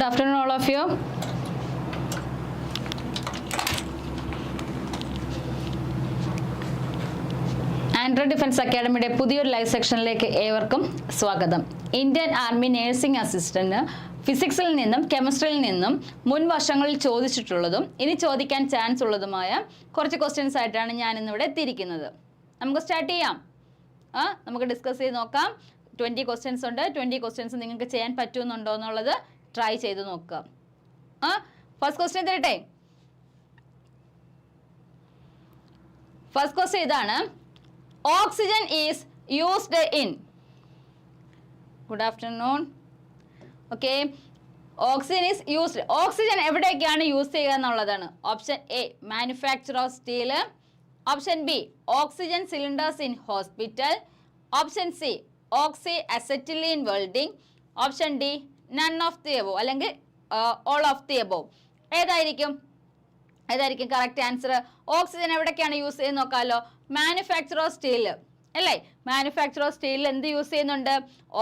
Good afternoon, all of you. Andro defence അക്കാഡമിയുടെ പുതിയൊരു live സെക്ഷനിലേക്ക് ഏവർക്കും സ്വാഗതം. ഇന്ത്യൻ ആർമി നേഴ്സിംഗ് അസിസ്റ്റന്റ് ഫിസിക്സിൽ നിന്നും കെമിസ്ട്രിയിൽ നിന്നും മുൻ വർഷങ്ങളിൽ ചോദിച്ചിട്ടുള്ളതും ഇനി ചോദിക്കാൻ ചാൻസ് ഉള്ളതുമായ കുറച്ച് ക്വസ്റ്റ്യൻസ് ആയിട്ടാണ് ഞാൻ ഇന്നിവിടെ എത്തിയിരിക്കുന്നത്. നമുക്ക് സ്റ്റാർട്ട് ചെയ്യാം. ആ നമുക്ക് ഡിസ്കസ് ചെയ്ത് നോക്കാം. ട്വന്റി ക്വസ്റ്റ്യൻസ് ഉണ്ട്. ട്വന്റി ക്വസ്റ്റ്യൻസ് നിങ്ങൾക്ക് ചെയ്യാൻ പറ്റുമെന്നുണ്ടോ എന്നുള്ളത് ട്രൈ ചെയ്ത് നോക്കുക ആ ഫസ്റ്റ് ക്വസ്റ്റ്യൻ തരട്ടെ? ഫസ്റ്റ് ക്വസ്റ്റ്യൻ ഇതാണ്. Oxygen is used in good afternoon okay oxygen is used oxygen എവിടെയൊക്കെയാണ് യൂസ് ചെയ്യുക എന്നുള്ളതാണ്. Option A manufacture of steel option B oxygen cylinders in hospital option C oxy acetylene welding option D none of the above അല്ലെങ്കിൽ all of the above ഏതായിരിക്കും? ഏതായിരിക്കും correct answer oxygen എവിടേക്കാണ് use ചെയ്യുന്നത് നോക്കാമല്ലോ manufacture of steel അല്ലേ? Manufacture of സ്റ്റീലിൽ എന്ത് use ചെയ്യുന്നുണ്ട്?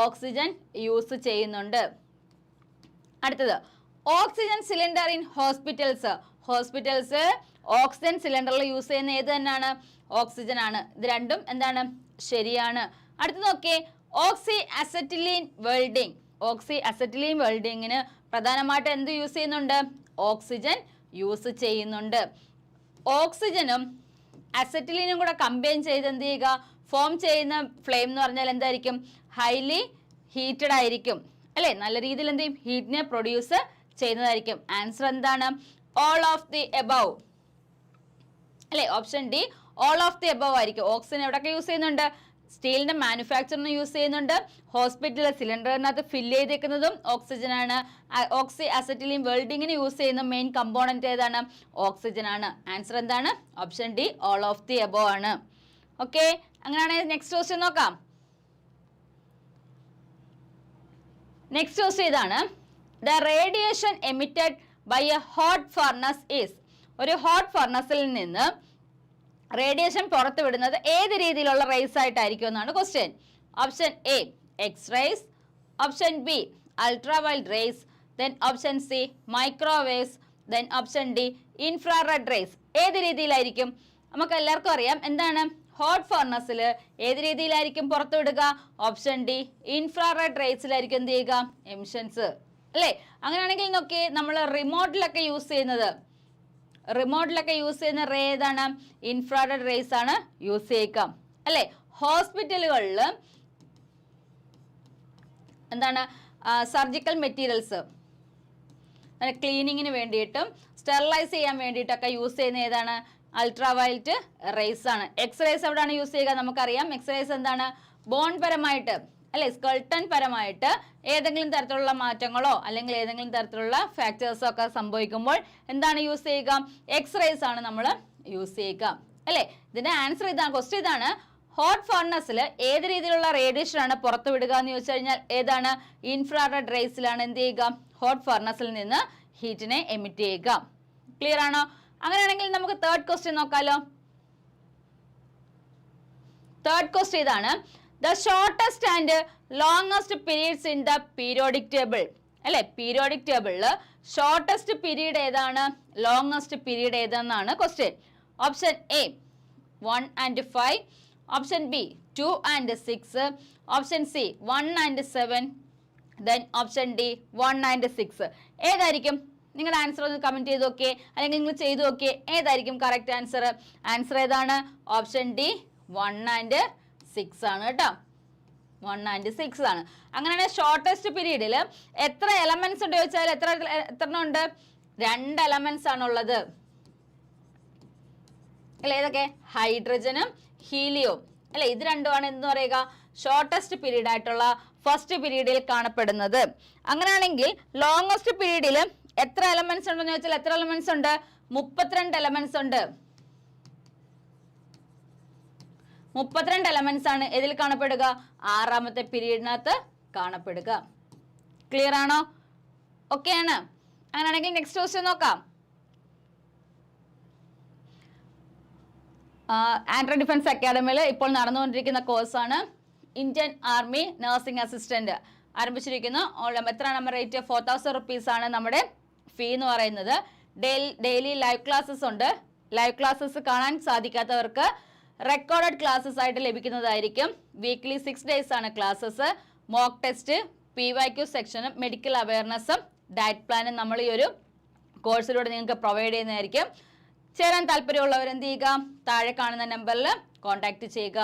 ഓക്സിജൻ യൂസ് ചെയ്യുന്നുണ്ട്. അടുത്തത് oxygen cylinder in hospitals hospitals oxygen സിലിണ്ടറിൽ യൂസ് ചെയ്യുന്ന ഏത് തന്നെയാണ്? ഓക്സിജൻ ആണ്. ഇത് രണ്ടും എന്താണ്? ശരിയാണ്. അടുത്ത് നോക്കിയേ. Oxy acetylene welding oxy acetylene വെൽഡിങ്ങിന് പ്രധാനമായിട്ട് എന്ത് യൂസ് ചെയ്യുന്നുണ്ട്? ഓക്സിജൻ യൂസ് ചെയ്യുന്നുണ്ട്. ഓക്സിജനും അസറ്റിലിനും കൂടെ കമ്പൈൻ ചെയ്ത് എന്ത് ചെയ്യുക? ഫോം ചെയ്യുന്ന ഫ്ലെയിം എന്ന് പറഞ്ഞാൽ എന്തായിരിക്കും? ഹൈലി ഹീറ്റഡ് ആയിരിക്കും. അല്ലേ? നല്ല രീതിയിൽ എന്ത് ചെയ്യും? ഹീറ്റിനെ പ്രൊഡ്യൂസ് ചെയ്യുന്നതായിരിക്കും. ആൻസർ എന്താണ്? ഓൾ ഓഫ് ദി എബവ് അല്ലേ? Option D all of the above ആയിരിക്കും. ഓക്സിജൻ എവിടെയൊക്കെ യൂസ് ചെയ്യുന്നുണ്ട്? സ്റ്റീലിന്റെ മാനുഫാക്ചറിന് യൂസ് ചെയ്യുന്നുണ്ട്. ഹോസ്പിറ്റലിലെ സിലിണ്ടറിനകത്ത് ഫില്ല് ചെയ്തേക്കുന്നതും ഓക്സിജൻ ആണ് ഓക്സി അസറ്റിലിൻ വെൽഡിങ്ങിന് യൂസ് ചെയ്യുന്ന മെയിൻ കമ്പോണന്റ് ഏതാണ്? ഓക്സിജൻ ആണ് ആൻസർ എന്താണ്? Option D all of the above ആണ്. ഓക്കെ അങ്ങനെയാണെങ്കിൽ നെക്സ്റ്റ് ക്വസ്റ്റ്യൻ നോക്കാം. നെക്സ്റ്റ് ക്വസ്റ്റ്യൻ ഇതാണ്. The radiation emitted by a hot furnace is ഒരു ഹോട്ട് ഫർണസിൽ നിന്ന് റേഡിയേഷൻ പുറത്തു വിടുന്നത് ഏത് രീതിയിലുള്ള റേസ് ആയിട്ടായിരിക്കും എന്നാണ് question option A X rays option B ultraviolet rays then option C microwaves then option D infrared rays ഏത് രീതിയിലായിരിക്കും? നമുക്ക് എല്ലാവർക്കും അറിയാം എന്താണ്? ഹോട്ട് ഫോർണസിൽ ഏത് രീതിയിലായിരിക്കും പുറത്തുവിടുക ഓപ്ഷൻ ഡി ഇൻഫ്രാറെഡ് റേസിലായിരിക്കും എന്ത് ചെയ്യുക? എമിഷൻസ് അല്ലേ? അങ്ങനെയാണെങ്കിൽ നോക്കി നമ്മൾ റിമോട്ടിലൊക്കെ യൂസ് ചെയ്യുന്നത് റിമോട്ടിലൊക്കെ യൂസ് ചെയ്യുന്ന റേ ഏതാണ്? ഇൻഫ്രാറെഡ് റേസ് ആണ് യൂസ് ചെയ്യുക. അല്ലേ? ഹോസ്പിറ്റലുകളിൽ എന്താണ്? സർജിക്കൽ മെറ്റീരിയൽസ് ക്ലീനിങ്ങിന് വേണ്ടിയിട്ടും സ്റ്റെറിലൈസ് ചെയ്യാൻ വേണ്ടിയിട്ടൊക്കെ യൂസ് ചെയ്യുന്ന ഏതാണ്? അൾട്രാ അൾട്രാവയലറ്റ് റേസ് ആണ് എക്സ്റേസ് എവിടെയാണ് യൂസ് ചെയ്യുക? നമുക്കറിയാം. എക്സ്റേസ് എന്താണ്? ബോൺ പരമായിട്ട്. അല്ലെ സ്കൾട്ടൺ പരമായിട്ട് ഏതെങ്കിലും തരത്തിലുള്ള മാറ്റങ്ങളോ അല്ലെങ്കിൽ ഏതെങ്കിലും തരത്തിലുള്ള ഫ്രാക്ചേഴ്സോ ഒക്കെ സംഭവിക്കുമ്പോൾ എന്താണ് യൂസ് ചെയ്യുക? എക്സ്റേസ് ആണ് നമ്മൾ യൂസ് ചെയ്യുക. അല്ലേ ഇതിന്റെ ആൻസർ ഇതാണ്. ക്വസ്റ്റ്യൻ ഇതാണ് ഹോട്ട് ഫർണസിൽ ഏത് രീതിയിലുള്ള റേഡിയേഷൻ ആണ് പുറത്തു വിടുക എന്ന് ചോദിച്ചു കഴിഞ്ഞാൽ ഏതാണ്? ഇൻഫ്രാറെഡ് റേസിലാണ് എന്ത് ചെയ്യുക? ഹോട്ട് ഫർണസിൽ നിന്ന് ഹീറ്റിനെ എമിറ്റ് ചെയ്യുക. ക്ലിയർ ആണോ? അങ്ങനെയാണെങ്കിൽ നമുക്ക് തേർഡ് ക്വസ്റ്റ്യൻ നോക്കാലോ. തേർഡ് ക്വസ്റ്റ്യൻ ഇതാണ് the shortest and longest periods in the periodic table അല്ലെ? പീരിയോഡിക് ടേബിളിൽ ഷോർട്ടസ്റ്റ് പീരീഡ് ഏതാണ്? Longest period ഏതെന്നാണ് question option A one and five option B two and six option C one and seven then option D one and six ഏതായിരിക്കും? നിങ്ങളുടെ answer ഒന്ന് comment ചെയ്ത് നോക്കിയേ. അല്ലെങ്കിൽ നിങ്ങൾ ചെയ്ത് നോക്കിയേ. ഏതായിരിക്കും കറക്റ്റ് ആൻസർ ആൻസർ ഏതാണ്? Option D one and six ആണ് കേട്ടോ. വൺ ആൻഡ് സിക്സ് ആണ്. അങ്ങനെയാണെങ്കിൽ ഷോർട്ടസ്റ്റ് പീരീഡിൽ എത്ര എലമെന്റ്സ് ഉണ്ട് ചോദിച്ചാൽ എത്ര എത്ര ഉണ്ട്? രണ്ട് എലമെന്റ്സ് ആണുള്ളത് അല്ലെ? ഏതൊക്കെ ഹൈഡ്രജനും ഹീലിയവും അല്ലെ? ഇത് രണ്ടുമാണ് എന്ന് പറയുക? ഷോർട്ടസ്റ്റ് പീരീഡ് ആയിട്ടുള്ള ഫസ്റ്റ് പീരീഡിൽ കാണപ്പെടുന്നത്. അങ്ങനെയാണെങ്കിൽ ലോങ്ങസ്റ്റ് പീരീഡിൽ എത്ര എലമെന്റ്സ് ഉണ്ടെന്ന് ചോദിച്ചാൽ എത്ര എലമെന്റ്സ് ഉണ്ട്? മുപ്പത്തിരണ്ട് എലമെന്റ്സ് ഉണ്ട്. മുപ്പത്തിരണ്ട് എലമെന്റ്സ് ആണ് ഇതിൽ കാണപ്പെടുക. ആറാമത്തെ പീരീഡിനകത്ത് കാണപ്പെടുക. ക്ലിയർ ആണോ? ഓക്കെ ആണ്. അങ്ങനെയാണെങ്കിൽ നെക്സ്റ്റ് ക്വസ്റ്റ്യൻ നോക്കാം. ആൻഡ്രോ ഡിഫൻസ് അക്കാദമിയിൽ ഇപ്പോൾ നടന്നുകൊണ്ടിരിക്കുന്ന കോഴ്സാണ് ഇന്ത്യൻ ആർമി നഴ്സിംഗ് അസിസ്റ്റന്റ് ആരംഭിച്ചിരിക്കുന്നു. എത്ര number rate four thousand rupees ആണ് നമ്മുടെ ഫീ എന്ന് പറയുന്നത്. ഡെയിലി ലൈവ് ക്ലാസ്സസ് ഉണ്ട്. ലൈവ് ക്ലാസ്സസ് കാണാൻ സാധിക്കാത്തവർക്ക് റെക്കോർഡഡ് ക്ലാസ്സസ് ആയിട്ട് ലഭിക്കുന്നതായിരിക്കും. വീക്ക്ലി സിക്സ് ഡേയ്സ് ആണ് classes mock test P Y Q സെക്ഷനും മെഡിക്കൽ അവയർനെസ്സും ഡയറ്റ് പ്ലാനും നമ്മൾ ഈ ഒരു കോഴ്സിലൂടെ നിങ്ങൾക്ക് പ്രൊവൈഡ് ചെയ്യുന്നതായിരിക്കും. ചേരാൻ താല്പര്യമുള്ളവർ എന്ത് ചെയ്യുക? താഴെ കാണുന്ന നമ്പറിൽ കോൺടാക്ട് ചെയ്യുക.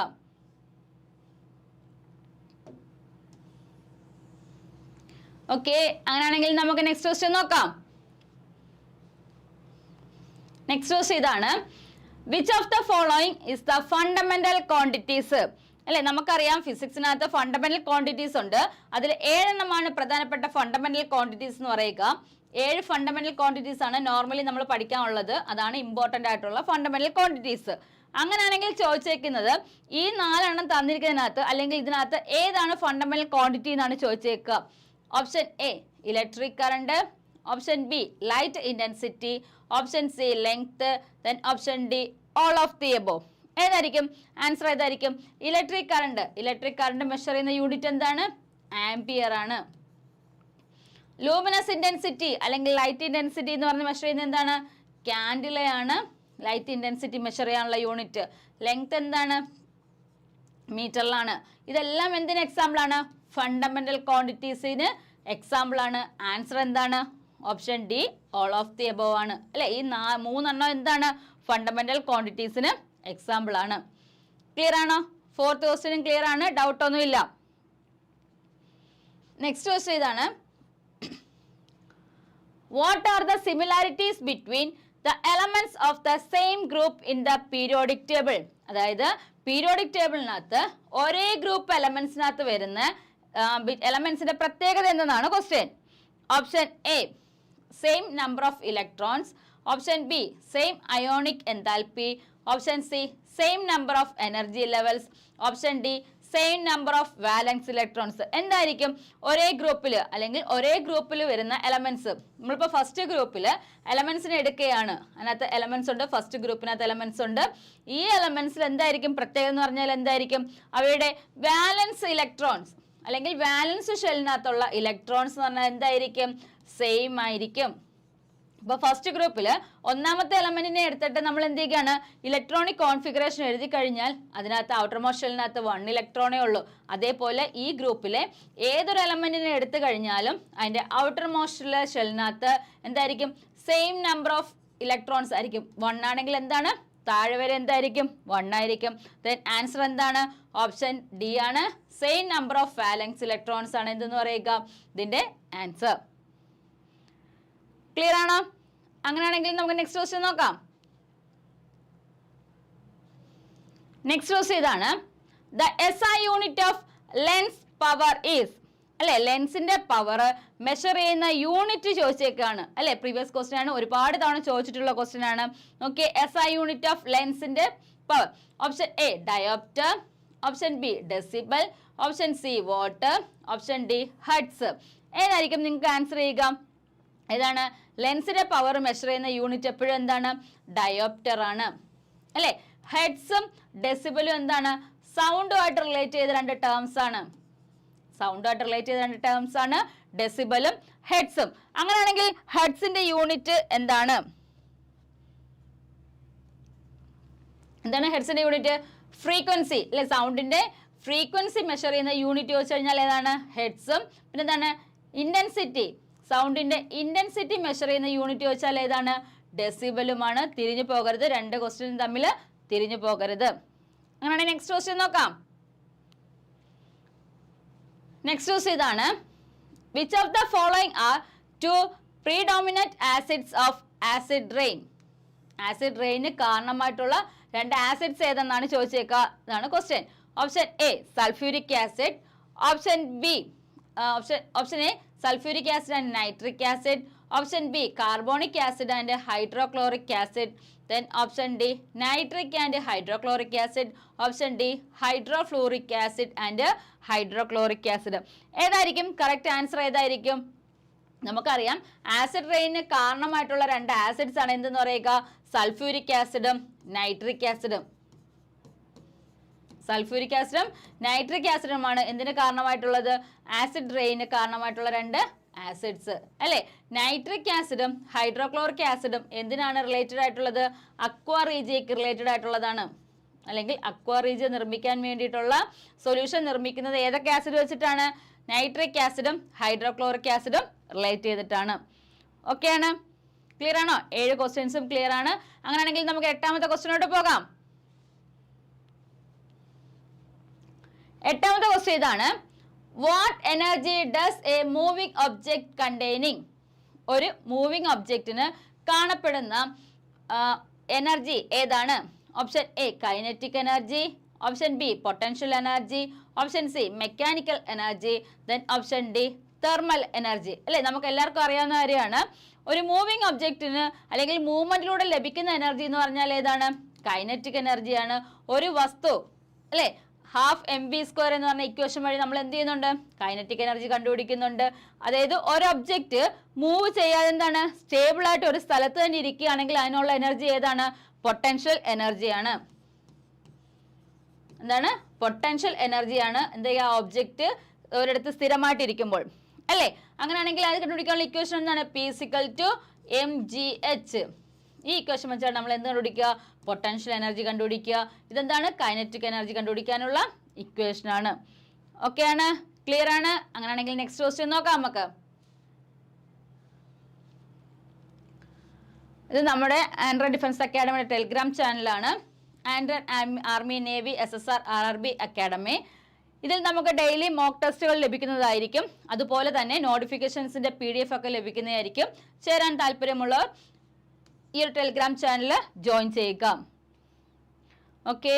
ഓക്കെ അങ്ങനെയാണെങ്കിൽ നമുക്ക് നെക്സ്റ്റ് ക്വസ്റ്റ്യൻ നോക്കാം. നെക്സ്റ്റ് ക്വസ്റ്റ്യൻ ഇതാണ്. Which of the following is the fundamental quantities അല്ലെ നമുക്കറിയാം ഫിസിക്സിനകത്ത് ഫണ്ടമെന്റൽ ക്വാണ്ടിറ്റീസ് ഉണ്ട്. അതിൽ ഏഴെണ്ണമാണ് പ്രധാനപ്പെട്ട ഫണ്ടമെന്റൽ ക്വാണ്ടിറ്റീസ് എന്ന് പറയുക. ഏഴ് ഫണ്ടമെന്റൽ ക്വാണ്ടിറ്റീസ് ആണ് നോർമലി നമ്മൾ പഠിക്കാനുള്ളത്. അതാണ് ഇമ്പോർട്ടന്റ് ആയിട്ടുള്ള ഫണ്ടമെന്റൽ ക്വാണ്ടിറ്റീസ് അങ്ങനെയാണെങ്കിൽ ചോദിച്ചേക്കുന്നത് ഈ നാലെണ്ണം തന്നിരിക്കുന്നതിനകത്ത് അല്ലെങ്കിൽ ഇതിനകത്ത് ഏതാണ് ഫണ്ടമെന്റൽ ക്വാണ്ടിറ്റി എന്നാണ് ചോദിച്ചേക്കുക. Option A electric current option B light intensity option C length then option D all of the above ഏതായിരിക്കും? ആൻസർ ഏതായിരിക്കും? Electric current electric current measure ചെയ്യുന്ന യൂണിറ്റ് എന്താണ്? ആംപിയർ ആണ്. ലൂമിനസ് ഇന്റൻസിറ്റി അല്ലെങ്കിൽ ലൈറ്റ് ഇന്റൻസിറ്റി എന്ന് പറഞ്ഞ് measure ചെയ്യുന്നത് എന്താണ്? ക്യാൻഡിലയാണ് ലൈറ്റ് ഇന്റൻസിറ്റി മെഷർ ചെയ്യാനുള്ള യൂണിറ്റ് ലെങ്ത് എന്താണ്? മീറ്ററിലാണ് ഇതെല്ലാം എന്തിന് എക്സാമ്പിൾ ആണ്? ഫണ്ടമെന്റൽ ക്വാണ്ടിറ്റീസിന് എക്സാമ്പിൾ ആണ്. ആൻസർ എന്താണ്? Option D all of the above ആണ്. അല്ലെ? ഈ മൂന്നെണ്ണം എന്താണ്? ഫണ്ടമെന്റൽ ക്വാണ്ടിറ്റീസിന് എക്സാമ്പിൾ ആണ്. ക്ലിയർ ആണോ? ഫോർത്ത് ക്വസ്റ്റ്യനും ക്ലിയർ ആണ്. ഡൗട്ട് ഒന്നും ഇല്ല. നെക്സ്റ്റ് ക്വസ്റ്റ്യൻ ഇതാണ്. What are the similarities between the elements of the same group in the periodic table അതായത് പീരിയോഡിക് ടേബിളിനകത്ത് ഒരേ ഗ്രൂപ്പ് എലമെന്റ്സിനകത്ത് വരുന്ന എലമെന്റ്സിന്റെ പ്രത്യേകത എന്തെന്നാണ് question option A same number of electrons option B same ionic enthalpy option C same number of energy levels option D same number of valence electrons എന്തായിരിക്കും? ഒരേ ഗ്രൂപ്പിൽ അല്ലെങ്കിൽ ഒരേ ഗ്രൂപ്പിൽ വരുന്ന എലമെന്റ്സ് നമ്മളിപ്പോൾ ഫസ്റ്റ് ഗ്രൂപ്പിൽ എലമെന്റ്സിനെ എടുക്കുകയാണ്. അതിനകത്ത് എലമെന്റ്സ് ഉണ്ട് ഫസ്റ്റ് ഗ്രൂപ്പിനകത്ത് എലമെന്റ്സ് ഉണ്ട്. ഈ എലമെന്റ്സിൽ എന്തായിരിക്കും? പ്രത്യേകത എന്ന് പറഞ്ഞാൽ എന്തായിരിക്കും? അവയുടെ വാലൻസ് ഇലക്ട്രോൺസ് അല്ലെങ്കിൽ വാലൻസ് ഷെല്ലിനകത്തുള്ള ഇലക്ട്രോൺസ് എന്ന് പറഞ്ഞാൽ എന്തായിരിക്കും? സെയിം ആയിരിക്കും. അപ്പോൾ ഫസ്റ്റ് ഗ്രൂപ്പിൽ ഒന്നാമത്തെ എലമെന്റിനെ എടുത്തിട്ട് നമ്മൾ എന്ത് ചെയ്യുകയാണ്? ഇലക്ട്രോണിക് കോൺഫിഗറേഷൻ എഴുതി കഴിഞ്ഞാൽ അതിനകത്ത് ഔട്ടർ മോഷലിനകത്ത് വൺ ഇലക്ട്രോണേ ഉള്ളൂ. അതേപോലെ ഈ ഗ്രൂപ്പിലെ ഏതൊരു എലമെന്റിനെ എടുത്തു കഴിഞ്ഞാലും അതിന്റെ ഔട്ടർ മോസ്റ്റ് ഷെല്ലിനകത്ത് എന്തായിരിക്കും? സെയിം നമ്പർ ഓഫ് ഇലക്ട്രോൺസ് ആയിരിക്കും. വൺ ആണെങ്കിൽ എന്താണ്? താഴെ വരെ എന്തായിരിക്കും? വൺ ആയിരിക്കും. ദെൻ ആൻസർ എന്താണ്? ഓപ്ഷൻ ഡി ആണ്. Same number of valence electrons ആണ് എന്തെന്ന് പറയുക? ഇതിന്റെ ആൻസർ ക്ലിയർ ആണോ? അങ്ങനെയാണെങ്കിൽ നമുക്ക് നെക്സ്റ്റ് ക്വസ്റ്റ്യൻ നോക്കാം. നെക്സ്റ്റ് ക്വസ്റ്റ്യൻ ഇതാണ്. The S I unit of lens power is അല്ലെ? ലെൻസിന്റെ പവർ മെഷർ ചെയ്യുന്ന യൂണിറ്റ് ചോദിച്ചേക്കാണ്. അല്ലെ? പ്രീവിയസ് ക്വസ്റ്റ്യൻ ആണ്. ഒരുപാട് തവണ ചോദിച്ചിട്ടുള്ള ക്വസ്റ്റ്യൻ ആണ്. Okay S I unit of ലെൻസിന്റെ power option A dioptre option B decibel option C water option D hertz ഏതായിരിക്കും നിങ്ങൾക്ക് ആൻസർ ചെയ്യുക? ഏതാണ്? ലെൻസിന്റെ പവർ മെഷർ ചെയ്യുന്ന യൂണിറ്റ് എപ്പോഴും എന്താണ്? ഡയോപ്റ്റർ ആണ്. അല്ലെ? ഹെഡ്സും ഡെസിബലും എന്താണ്? സൗണ്ടുമായിട്ട് റിലേറ്റ് ചെയ്ത രണ്ട് ടേംസ് ആണ്. സൗണ്ടുമായിട്ട് റിലേറ്റ് ചെയ്ത രണ്ട് ടേംസ് ആണ്. ഡെസിബലും ഹെഡ്സും അങ്ങനെയാണെങ്കിൽ ഹെഡ്സിന്റെ യൂണിറ്റ് എന്താണ്? എന്താണ് ഹെഡ്സിന്റെ യൂണിറ്റ് ഫ്രീക്വൻസി അല്ലെ? സൗണ്ടിന്റെ ഫ്രീക്വൻസി മെഷർ ചെയ്യുന്ന യൂണിറ്റ് ചോദിച്ചു കഴിഞ്ഞാൽ ഏതാണ്? ഹെഡ്സും പിന്നെന്താണ്? ഇന്റൻസിറ്റി സൗണ്ടിന്റെ ഇന്റൻസിറ്റി മെഷർ ചെയ്യുന്ന യൂണിറ്റ് ചോദിച്ചാൽ ഏതാണ്? ഡെസിബലുമാണ് തിരിഞ്ഞു പോകരുത്. രണ്ട് ക്വസ്റ്റ്യൻ തമ്മിൽ തിരിഞ്ഞു പോകരുത്. അങ്ങനെയാണെങ്കിൽ നെക്സ്റ്റ് ക്വസ്റ്റ്യൻ നോക്കാം. നെക്സ്റ്റ് ക്വസ്റ്റ്യൻ ഇതാണ്. Which of the following are two predominant acids of acid rain acid rain കാരണമായിട്ടുള്ള രണ്ട് ആസിഡ്സ് ഏതെന്നാണ് ചോദിച്ചേക്കുക? ഇതാണ് question option A sulphuric acid option B option option A sulphuric acid and nitric acid option B carbonic acid and hydrochloric acid then option D nitric and hydrochloric acid option D hydrofluoric acid and hydrochloric acid ഏതായിരിക്കും? Correct answer ഏതായിരിക്കും? നമുക്കറിയാം. Acid റെയിന് കാരണമായിട്ടുള്ള രണ്ട് acids ആണ് എന്തെന്ന് പറയുക? Sulphuric ആസിഡും നൈട്രിക് ആസിഡും സൾഫ്യൂരിക് ആസിഡും നൈട്രിക് ആസിഡുമാണ്. എന്തിന് കാരണമായിട്ടുള്ളത്? ആസിഡ് റെയിന് കാരണമായിട്ടുള്ള രണ്ട് ആസിഡ്സ്. അല്ലെ? നൈട്രിക് ആസിഡും ഹൈഡ്രോക്ലോറിക് ആസിഡും എന്തിനാണ് റിലേറ്റഡ് ആയിട്ടുള്ളത്? അക്വാ റീജിയക്ക് റിലേറ്റഡ് ആയിട്ടുള്ളതാണ്. അല്ലെങ്കിൽ അക്വാ റീജിയ നിർമ്മിക്കാൻ വേണ്ടിയിട്ടുള്ള സൊല്യൂഷൻ നിർമ്മിക്കുന്നത് ഏതൊക്കെ ആസിഡ് വെച്ചിട്ടാണ്? നൈട്രിക് ആസിഡും ഹൈഡ്രോക്ലോറിക് ആസിഡും റിലേറ്റ് ചെയ്തിട്ടാണ്. ഓക്കെയാണ് ക്ലിയർ ആണോ? ഏഴ് ക്വസ്റ്റ്യൻസും ക്ലിയർ ആണ്. അങ്ങനെയാണെങ്കിൽ നമുക്ക് എട്ടാമത്തെ ക്വസ്റ്റ്യനോട്ട് പോകാം. എട്ടാമത്തെ ക്വസ്റ്റ്യൻ ഇതാണ്. What energy does a moving object containing ഒരു മൂവിങ് ഒബ്ജക്റ്റിന് കാണപ്പെടുന്ന എനർജി ഏതാണ്? Option A kinetic energy option B potential energy option C mechanical energy then option D thermal energy അല്ലേ? നമുക്ക് എല്ലാവർക്കും അറിയാവുന്ന കാര്യമാണ്. ഒരു മൂവിങ് ഒബ്ജക്റ്റിന് അല്ലെങ്കിൽ മൂവ്മെന്റിലൂടെ ലഭിക്കുന്ന എനർജി എന്ന് പറഞ്ഞാൽ ഏതാണ്? കൈനറ്റിക് എനർജിയാണ് ഒരു വസ്തു അല്ലെ? ഹാഫ് എം ബി സ്ക്വയർ എന്ന് പറഞ്ഞ ഇക്വേഷൻ വഴി നമ്മൾ എന്ത് ചെയ്യുന്നുണ്ട്? കൈനറ്റിക് എനർജി കണ്ടുപിടിക്കുന്നുണ്ട്. അതായത് ഒരു ഒബ്ജക്റ്റ് മൂവ് ചെയ്യാതെ എന്താണ്? സ്റ്റേബിൾ ആയിട്ട് ഒരു സ്ഥലത്ത് തന്നെ ഇരിക്കുകയാണെങ്കിൽ അതിനുള്ള എനർജി ഏതാണ്? പൊട്ടൻഷ്യൽ എനർജിയാണ് എന്താണ്? പൊട്ടൻഷ്യൽ എനർജിയാണ് എന്ത് ചെയ്യുക? ഒബ്ജക്റ്റ് ഒരിടത്ത് സ്ഥിരമായിട്ടിരിക്കുമ്പോൾ അല്ലേ? അങ്ങനെയാണെങ്കിൽ അത് കണ്ടുപിടിക്കാനുള്ള ഇക്വേഷൻ എന്താണ്? P equal to M G H ഈ ഇക്വേഷൻ വെച്ചാണ് നമ്മൾ എന്ത് കണ്ടുപിടിക്കുക? പൊട്ടൻഷ്യൽ എനർജി കണ്ടുപിടിക്കുക. ഇതെന്താണ്? കൈനറ്റിക് എനർജി കണ്ടുപിടിക്കാനുള്ള ഇക്വേഷൻ ആണ്. ഓക്കെ ആണ്? ക്ലിയർ ആണ്? അങ്ങനെയാണെങ്കിൽ നെക്സ്റ്റ് ക്വസ്റ്റ്യൻ നോക്കാം നമുക്ക്. ഇത് നമ്മുടെ ആൻഡ്രോ ഡിഫൻസ് അക്കാഡമിയുടെ ടെലിഗ്രാം ചാനലാണ് ആൻഡ്ര army navy S S R R R B academy ഇതിൽ നമുക്ക് ഡെയിലി മോക്ക് ടെസ്റ്റുകൾ ലഭിക്കുന്നതായിരിക്കും. അതുപോലെ തന്നെ നോട്ടിഫിക്കേഷൻസിന്റെ പി ഡി എഫ് ഒക്കെ ലഭിക്കുന്നതായിരിക്കും. ചേരാൻ താല്പര്യമുള്ളവർ ഈ ഒരു ടെലിഗ്രാം ചാനൽ ജോയിൻ ചെയ്യുക. ഓക്കെ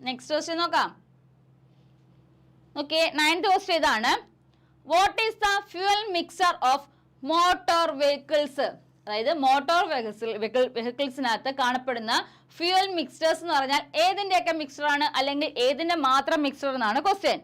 നെക്സ്റ്റ് ക്വസ്റ്റ്യൻ നോക്കാം. ഓക്കെ നയൻത് ക്വസ്റ്റ്യൻ ഇതാണ്. What is the fuel mixture of motor vehicles അതായത് മോട്ടോർ വെഹിക്കിൾസ് വെഹിക്കിൾസിനകത്ത് കാണപ്പെടുന്ന ഫ്യൂവൽ മിക്സേഴ്സ് എന്ന് പറഞ്ഞാൽ ഏതിന്റെയൊക്കെ മിക്സറാണ് അല്ലെങ്കിൽ ഏതിന്റെ മാത്രം മിക്സർ എന്നാണ് question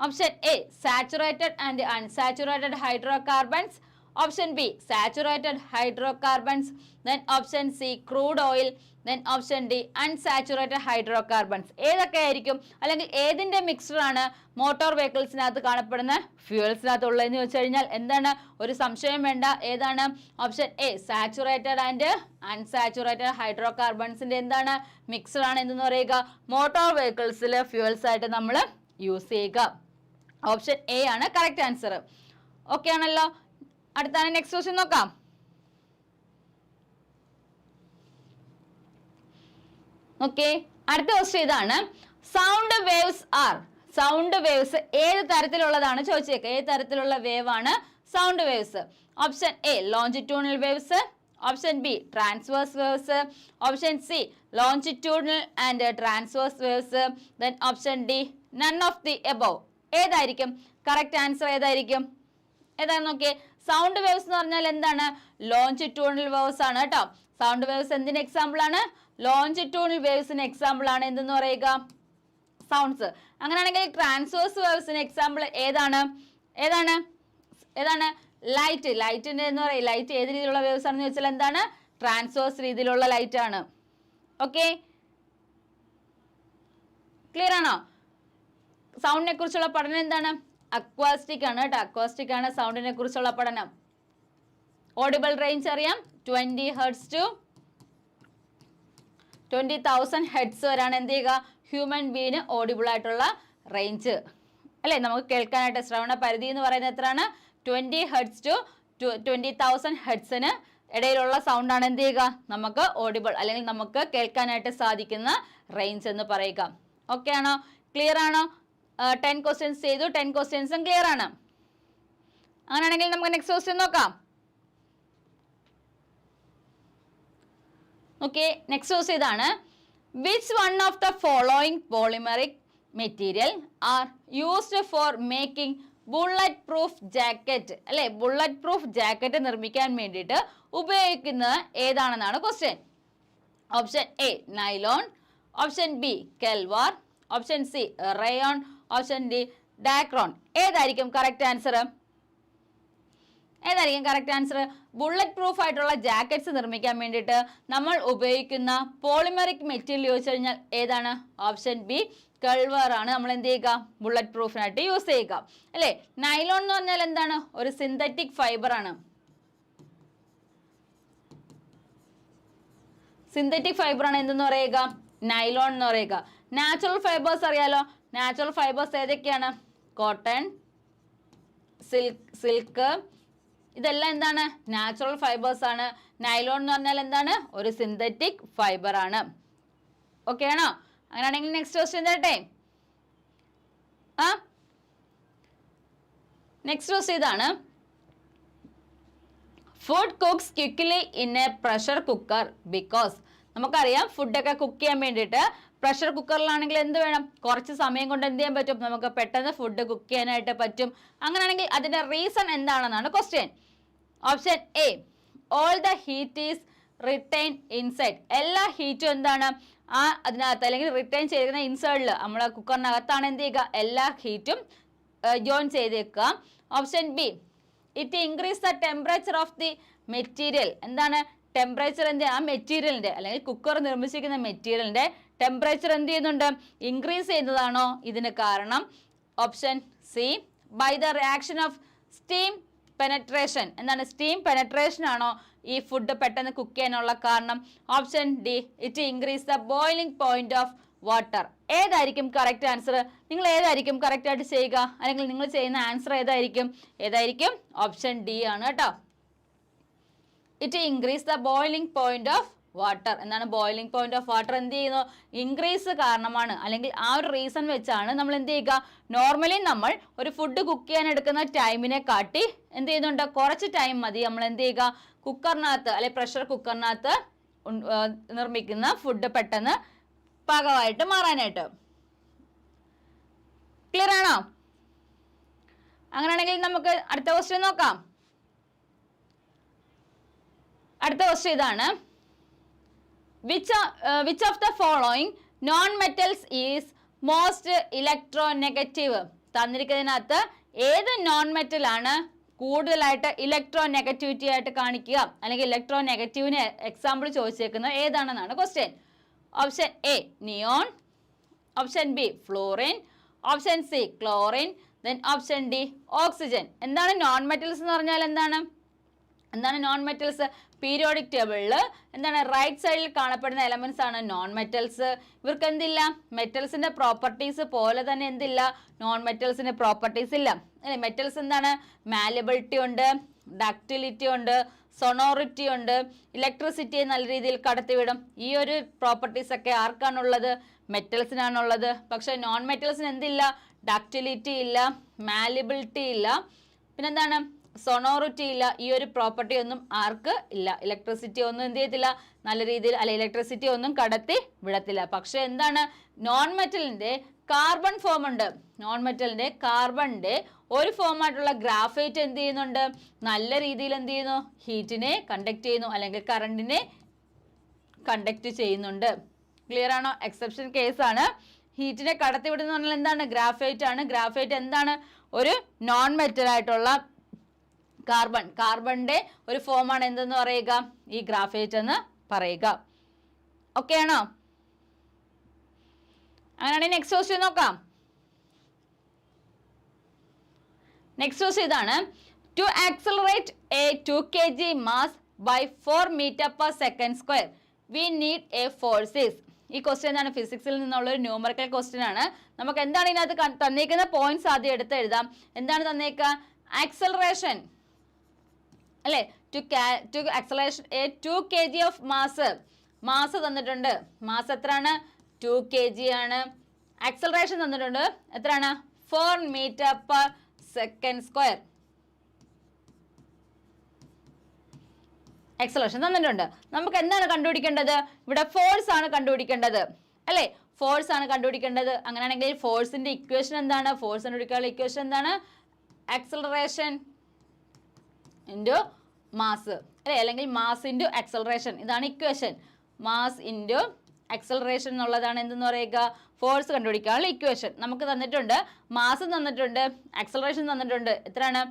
option A saturated and unsaturated hydrocarbons option B saturated hydrocarbons then option C crude oil then option D unsaturated hydrocarbons ഏതൊക്കെ ആയിരിക്കും? അല്ലെങ്കിൽ ഏതിന്റെ മിക്സറാണ് മോട്ടോർ വെഹിക്കിൾസിനകത്ത് കാണപ്പെടുന്ന ഫ്യൂവൽസിനകത്ത് ഉള്ളതെന്ന് വെച്ച് കഴിഞ്ഞാൽ എന്താണ്? ഒരു സംശയം വേണ്ട. ഏതാണ്? Option A saturated and unsaturated hydro കാർബൺസിന്റെ എന്താണ് മിക്സറാണ് എന്തെന്ന് പറയുക? മോട്ടോർ വെഹിക്കിൾസിൽ ഫ്യൂവൽസ് ആയിട്ട് നമ്മൾ യൂസ് ചെയ്യുക. ഓപ്ഷൻ എ ആണ് കറക്റ്റ് ആൻസർ ഓക്കെ ആണല്ലോ? അടുത്താണ് നെക്സ്റ്റ് ക്വസ്റ്റ്യൻ നോക്കാം. ഓക്കെ അടുത്ത ക്വസ്റ്റ്യൻ ഇതാണ്. Sound waves are sound waves ഏത് തരത്തിലുള്ളതാണ്? ചോദിച്ചേക്കുക ഏത് തരത്തിലുള്ള വേവ് ആണ് sound waves option A longitudinal waves option B transverse waves option C longitudinal and transverse waves then option D none of the above ഏതായിരിക്കും? Correct answer ഏതായിരിക്കും? ഏതാണ് നോക്കിയേ? സൗണ്ട് വേവ്സ് എന്ന് പറഞ്ഞാൽ എന്താണ്? ലോഞ്ചിറ്റ്യൂണൽ വേവ്സ് ആണ് കേട്ടോ. സൗണ്ട് വേവ്സ് എന്തിന് എക്സാമ്പിൾ ആണ്? ലോഞ്ചിറ്റ്യൂണൽ വേവ്സിന് എക്സാമ്പിൾ ആണ്. എന്തെന്ന് പറയുക? സൗണ്ട്സ് അങ്ങനെയാണെങ്കിൽ ട്രാൻസ്വേഴ്സ് വേവ്സിന് എക്സാമ്പിൾ ഏതാണ്? ഏതാണ്? ഏതാണ്? ലൈറ്റ് ലൈറ്റിന്റെ എന്ന് പറയും. ലൈറ്റ് ഏത് രീതിയിലുള്ള വേവ്സ് ആണെന്ന് ചോദിച്ചാൽ എന്താണ്? ട്രാൻസ്വേഴ്സ് രീതിയിലുള്ള ലൈറ്റ് ആണ്. ഓക്കെ ക്ലിയർ ആണോ? സൗണ്ടിനെ കുറിച്ചുള്ള പഠനം എന്താണ്? അക്വാസ്റ്റിക് ആണ് കേട്ടോ. അക്വാസ്റ്റിക് ആണ് സൗണ്ടിനെ കുറിച്ചുള്ള പഠനം. ഓഡിബിൾ റേഞ്ച് അറിയാം. Twenty hertz to twenty thousand hertz വരെയാണ് എന്ത് ചെയ്യുക? ഹ്യൂമൻ ബീന് ഓഡിബിൾ ആയിട്ടുള്ള റേഞ്ച് അല്ലേ? നമുക്ക് കേൾക്കാനായിട്ട് ശ്രവണ പരിധി എന്ന് പറയുന്നത് എത്രയാണ്? Twenty hertz to twenty thousand ഹെഡ്സിന് ഇടയിലുള്ള സൗണ്ടാണ് എന്ത് ചെയ്യുക? നമുക്ക് ഓഡിബിൾ അല്ലെങ്കിൽ നമുക്ക് കേൾക്കാനായിട്ട് സാധിക്കുന്ന റേഞ്ച് എന്ന് പറയുക. ഓക്കെ ആണോ? ക്ലിയർ ആണോ? ടെൻ ക്വസ്റ്റ്യൻസ് ചെയ്തു. ടെൻ ക്വസ്റ്റ്യൻസും ക്ലിയർ ആണ്. അങ്ങനെയാണെങ്കിൽ നമുക്ക് നെക്സ്റ്റ് ക്വസ്റ്റ്യൻ നോക്കാം. ഓക്കെ നെക്സ്റ്റ് ക്വസ്റ്റ്യൻ ഇതാണ്. Which one of the following polymeric material are used for making bulletproof jacket അല്ലെ? ബുള്ളറ്റ് പ്രൂഫ് ജാക്കറ്റ് നിർമ്മിക്കാൻ വേണ്ടിയിട്ട് ഉപയോഗിക്കുന്നത് ഏതാണെന്നാണ് question option A nylon option B Kevlar option C rayon option D Dacron ഏതായിരിക്കും correct answer ഏതായിരിക്കും correct answer bulletproof ആയിട്ടുള്ള jackets നിർമ്മിക്കാൻ വേണ്ടിയിട്ട് നമ്മൾ ഉപയോഗിക്കുന്ന പോളിമറിക് മെറ്റീരിയൽ ചോദിച്ചു കഴിഞ്ഞാൽ ഏതാണ്? ഓപ്ഷൻ ബി കൾവർ ആണ്. നമ്മൾ എന്ത് ചെയ്യുക? ബുള്ളറ്റ് പ്രൂഫിനായിട്ട് യൂസ് ചെയ്യുക. അല്ലേ? നൈലോൺ എന്ന് പറഞ്ഞാൽ എന്താണ്? ഒരു സിന്തറ്റിക് ഫൈബർ ആണ്. സിന്തറ്റിക് ഫൈബർ ആണ് എന്തെന്ന് പറയുക? നൈലോൺ എന്ന് പറയുക. നാച്ചുറൽ ഫൈബേഴ്സ് അറിയാലോ? നാച്ചുറൽ ഫൈബേഴ്സ് ഏതൊക്കെയാണ്? കോട്ടൺ സിൽക്ക് സിൽക്ക് ഇതെല്ലാം എന്താണ്? നാച്ചുറൽ ഫൈബേഴ്സ് ആണ്. നൈലോൺ എന്ന് പറഞ്ഞാൽ എന്താണ്? ഒരു സിന്തറ്റിക് ഫൈബർ ആണ്. ഓക്കെ ആണോ? അങ്ങനെയാണെങ്കിൽ നെക്സ്റ്റ് ക്വസ്റ്റ്യൻ തരട്ടെ? ആ? നെക്സ്റ്റ് ക്വസ്റ്റ്യൻ ഇതാണ്. Food cooks quickly in a pressure cooker because നമുക്കറിയാം ഫുഡൊക്കെ കുക്ക് ചെയ്യാൻ വേണ്ടിയിട്ട്. പ്രഷർ കുക്കറിലാണെങ്കിൽ എന്ത് വേണം? കുറച്ച് സമയം കൊണ്ട് എന്ത് ചെയ്യാൻ പറ്റും? നമുക്ക് പെട്ടെന്ന് ഫുഡ് കുക്ക് ചെയ്യാനായിട്ട് പറ്റും. അങ്ങനെയാണെങ്കിൽ അതിന്റെ റീസൺ എന്താണെന്നാണ് question option A all the heat is retain inside എല്ലാ ഹീറ്റും എന്താണ്? ആ അതിനകത്ത് അല്ലെങ്കിൽ റിട്ടൈൻ ചെയ്തിരിക്കുന്ന ഇൻസൈഡിൽ നമ്മൾ കുക്കറിനകത്താണ് എന്ത് ചെയ്യുക? എല്ലാ ഹീറ്റും ജോയിൻ ചെയ്തേക്കുക. Option B it increase the temperature of the material എന്താണ്? ടെമ്പറേച്ചർ എന്ത് ആ മെറ്റീരിയലിന്റെ അല്ലെങ്കിൽ കുക്കർ നിർമ്മിച്ചിരിക്കുന്ന മെറ്റീരിയലിന്റെ ടെമ്പറേച്ചർ എന്ത് ചെയ്യുന്നുണ്ട്? ഇൻക്രീസ് ചെയ്യുന്നതാണോ? ഇതിന് കാരണം option C by the reaction of steam penetration എന്താണ് സ്റ്റീം പെനട്രേഷൻ ആണോ? ഈ ഫുഡ് പെട്ടെന്ന് കുക്ക് ചെയ്യാനുള്ള കാരണം option D it increase the boiling point of water ഏതായിരിക്കും കറക്റ്റ് ആൻസർ നിങ്ങൾ ഏതായിരിക്കും കറക്റ്റ് ആയിട്ട് ചെയ്യുക? അല്ലെങ്കിൽ നിങ്ങൾ ചെയ്യുന്ന ആൻസർ ഏതായിരിക്കും? ഏതായിരിക്കും ഓപ്ഷൻ ഡി ആണ് കേട്ടോ. It increase the boiling point of water എന്താണ് ബോയിലിംഗ് പോയിന്റ് ഓഫ് വാട്ടർ എന്ത് ചെയ്യുന്നു? ഇൻക്രീസ് കാരണമാണ്. അല്ലെങ്കിൽ ആ ഒരു റീസൺ വെച്ചാണ് നമ്മൾ എന്ത് ചെയ്യുക? നോർമലി നമ്മൾ ഒരു ഫുഡ് കുക്ക് ചെയ്യാൻ എടുക്കുന്ന ടൈമിനെ കാട്ടി എന്ത് ചെയ്യുന്നുണ്ട്? കുറച്ച് ടൈം മതി. നമ്മൾ എന്ത് ചെയ്യുക? കുക്കറിനകത്ത് അല്ലെങ്കിൽ പ്രഷർ കുക്കറിനകത്ത് നിർമ്മിക്കുന്ന ഫുഡ് പെട്ടെന്ന് പാകമായിട്ട് മാറാനായിട്ട്. ക്ലിയർ ആണോ? അങ്ങനെയാണെങ്കിൽ നമുക്ക് അടുത്ത ക്വസ്റ്റ്യൻ നോക്കാം. അടുത്ത ക്വസ്റ്റ്യൻ ഇതാണ്. Which which of the following non metals is most electronegative തന്നിരിക്കുന്നതിനകത്ത് ഏത് നോൺ മെറ്റൽ ആണ് കൂടുതലായിട്ട് ഇലക്ട്രോ നെഗറ്റിവിറ്റി ആയിട്ട് കാണിക്കുക? അല്ലെങ്കിൽ ഇലക്ട്രോ നെഗറ്റീവിന് എക്സാമ്പിൾ ചോദിച്ചേക്കുന്നത് ഏതാണെന്നാണ് question option A neon option B fluorine option C chlorine then option D oxygen എന്താണ് നോൺ മെറ്റൽസ് എന്ന് പറഞ്ഞാൽ എന്താണ്? എന്താണ് നോൺ മെറ്റൽസ് പീരിയോഡിക് ടേബിളിൽ എന്താണ് റൈറ്റ് സൈഡിൽ കാണപ്പെടുന്ന എലമെന്റ്സ് ആണ് നോൺ മെറ്റൽസ് ഇവർക്ക് എന്തില്ല? മെറ്റൽസിന്റെ പ്രോപ്പർട്ടീസ് പോലെ തന്നെ എന്തില്ല? നോൺ മെറ്റൽസിന്റെ പ്രോപ്പർട്ടീസ് ഇല്ല. അല്ലെ? മെറ്റൽസ് എന്താണ്? മാലബിലിറ്റി ഉണ്ട് ഡക്റ്റിലിറ്റി ഉണ്ട് സൊണോറിറ്റി ഉണ്ട്. ഇലക്ട്രിസിറ്റിയെ നല്ല രീതിയിൽ കടത്തിവിടും. ഈ ഒരു പ്രോപ്പർട്ടീസ് ഒക്കെ ആർക്കാണുള്ളത്? മെറ്റൽസിനാണുള്ളത് പക്ഷെ നോൺ മെറ്റൽസിന് എന്തില്ല? ഡക്റ്റിലിറ്റി ഇല്ല മാലിബിലിറ്റി ഇല്ല. പിന്നെന്താണ്? സൊണോറിറ്റി ഇല്ല ഈ ഒരു പ്രോപ്പർട്ടി ഒന്നും ആർക്ക് ഇല്ല. ഇലക്ട്രിസിറ്റി ഒന്നും എന്ത് ചെയ്യത്തില്ല. നല്ല രീതിയിൽ അല്ല ഇലക്ട്രിസിറ്റി ഒന്നും കടത്തി വിടത്തില്ല. പക്ഷെ എന്താണ്? നോൺ മെറ്റലിന്റെ കാർബൺ ഫോം ഉണ്ട്. നോൺ മെറ്റലിന്റെ കാർബണിന്റെ ഒരു ഫോം ആയിട്ടുള്ള ഗ്രാഫൈറ്റ് എന്ത് ചെയ്യുന്നുണ്ട്? നല്ല രീതിയിൽ എന്ത് ചെയ്യുന്നു? ഹീറ്റിനെ കണ്ടക്ട് ചെയ്യുന്നു അല്ലെങ്കിൽ കറണ്ടിനെ കണ്ടക്ട് ചെയ്യുന്നുണ്ട്. ക്ലിയർ ആണോ? എക്സെപ്ഷൻ കേസാണ് ഹീറ്റിനെ കടത്തിവിടുന്ന പറഞ്ഞാൽ എന്താണ്? ഗ്രാഫൈറ്റ് ആണ്. ഗ്രാഫൈറ്റ് എന്താണ്? ഒരു നോൺ മെറ്റൽ ആയിട്ടുള്ള കാർബൺ കാർബണിന്റെ ഒരു ഫോമാണ് എന്തെന്ന് പറയുക? ഈ ഗ്രാഫേറ്റ് എന്ന് പറയുക. ഓക്കെ ആണോ? അങ്ങനെയാണെങ്കിൽ നെക്സ്റ്റ് ക്വസ്റ്റ്യൻ നോക്കാം. നെക്സ്റ്റ് ക്വസ്റ്റ്യൻ ഇതാണ്. To accelerate a two K G mass by four metre per second square we need a forces ഈ ക്വസ്റ്റ്യൻ എന്താണ് ഫിസിക്സിൽ നിന്നുള്ള ഒരു ന്യൂമറിക്കൽ ക്വസ്റ്റ്യൻ ആണ്. നമുക്ക് എന്താണ് ഇതിനകത്ത് തന്നേക്കുന്ന പോയിന്റ്സ് ആദ്യം എടുത്ത് എഴുതാം. എന്താണ് തന്നേക്കുക ആക്സലറേഷൻ അല്ലേ? To to acceleration a two K G of mass mass തന്നിട്ടുണ്ട്. മാസ് എത്രയാണ്? ടു കെ ജി ആണ്. ആക്സലറേഷൻ തന്നിട്ടുണ്ട്. എത്രയാണ്? Four metre per second square acceleration തന്നിട്ടുണ്ട്. നമുക്ക് എന്താണ് കണ്ടുപിടിക്കേണ്ടത്? ഇവിടെ ഫോഴ്സ് ആണ് കണ്ടുപിടിക്കേണ്ടത്. അല്ലേ? ഫോഴ്സ് ആണ് കണ്ടുപിടിക്കേണ്ടത്. അങ്ങനെയാണെങ്കിൽ ഫോഴ്സിന്റെ ഇക്വേഷൻ എന്താണ്? ഫോഴ്സ് കണ്ടുപിടിക്കാനുള്ള ഇക്വേഷൻ എന്താണ്? ആക്സലറേഷൻ ഇന്റു മാസ് അല്ലേ? അല്ലെങ്കിൽ മാസ് ഇന്റു അക്സലറേഷൻ ഇതാണ് ഇക്വേഷൻ മാസ് ഇന്റു അക്സലറേഷൻ എന്നുള്ളതാണ് എന്തെന്ന് പറയുക? ഫോഴ്സ് കണ്ടുപിടിക്കാനുള്ള ഇക്വേഷൻ നമുക്ക് തന്നിട്ടുണ്ട് മാസ് തന്നിട്ടുണ്ട് അക്സലറേഷൻ തന്നിട്ടുണ്ട്. എത്രയാണ്?